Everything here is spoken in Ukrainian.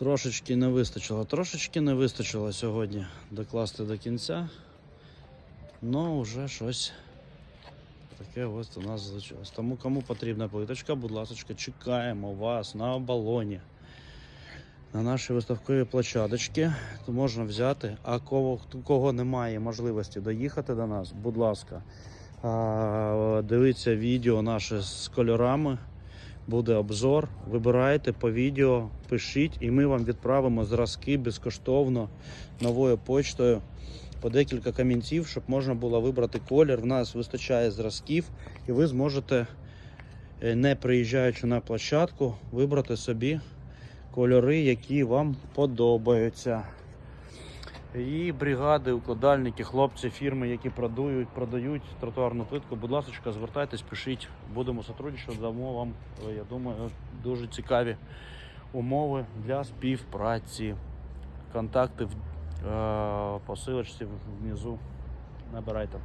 Трошечки не вистачило, трошечки не вистачило сьогодні докласти до кінця. Ну, вже щось таке ось у нас залишилось. Тому кому потрібна плиточка, будь ласка, чекаємо вас на оболоні. На нашій виставковій площадочці то можна взяти. А кого, кого немає можливості доїхати до нас, будь ласка, дивіться відео наше з кольорами. Буде обзор. Вибирайте по відео, пишіть, і ми вам відправимо зразки безкоштовно новою почтою по декілька камінців, щоб можна було вибрати колір. В нас вистачає зразків, і ви зможете, е, не приїжджаючи на площадку, вибрати собі кольори, які вам подобаються. І бригади, укладальники, хлопці, фірми, які продають, продають тротуарну плитку, будь ласка, звертайтесь, пишіть, будемо сотрудничати, дамо вам, е, я думаю, дуже цікаві умови для співпраці. Контакти в е, посилочці внизу набирайте.